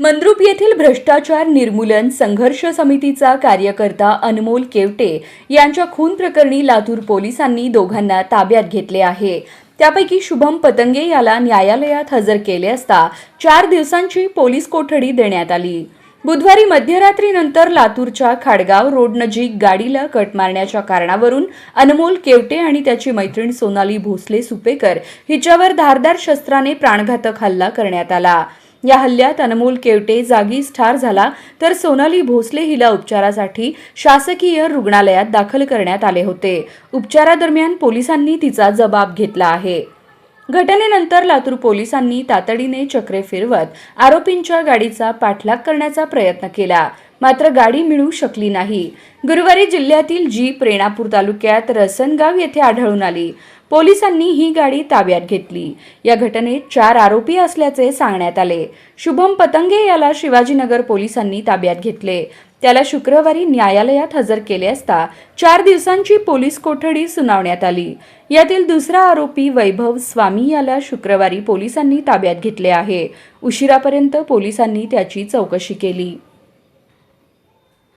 मंद्रुप येथील भ्रष्टाचार निर्मूलन संघर्ष समितीचा कार्यकर्ता अनमोल केवटे यांच्या खून प्रकरणी लातूर पोलिसांनी दोघांना ताब्यात घेतले आहे. त्यापैकी शुभम पतंगे याला न्यायालयात हजर केले असता चार दिवसांची पोलीस कोठडी देण्यात आली. बुधवारी मध्यरात्रीनंतर लातूरच्या खाडगाव रोडनजीक गाडीला कट मारण्याच्या कारणावरून अनमोल केवटे आणि त्याची मैत्रीण सोनाली भोसले सुपेकर हिच्यावर धारदार शस्त्राने प्राणघातक हल्ला करण्यात आला. या हल्ल्यात अनमोल केवटे जागीच ठार झाला तर सोनाली भोसले हिला उपचारासाठी शासकीय रुग्णालयात दाखल करण्यात आले होते. उपचारादरम्यान पोलिसांनी तिचा जबाब घेतला आहे. घटनेनंतर लातूर पोलिसांनी तातडीने चक्रे फिरवत आरोपींच्या गाडीचा पाठलाग करण्याचा प्रयत्न केला. मात्र गाडी मिळू शकली नाही. गुरुवारी जिल्ह्यातील जीप रेणापूर तालुक्यात रसनगाव येथे आढळून आली. पोलिसांनी ही गाडी ताब्यात घेतली. या घटनेत चार आरोपी असल्याचे सांगण्यात आले. शुभम पतंगे याला शिवाजीनगर पोलिसांनी ताब्यात घेतले. त्याला शुक्रवारी न्यायालयात हजर केले असता चार दिवसांची पोलीस कोठडी सुनावण्यात आली. यातील दुसरा आरोपी वैभव स्वामी याला शुक्रवारी पोलिसांनी ताब्यात घेतले आहे. उशिरापर्यंत पोलिसांनी त्याची चौकशी केली.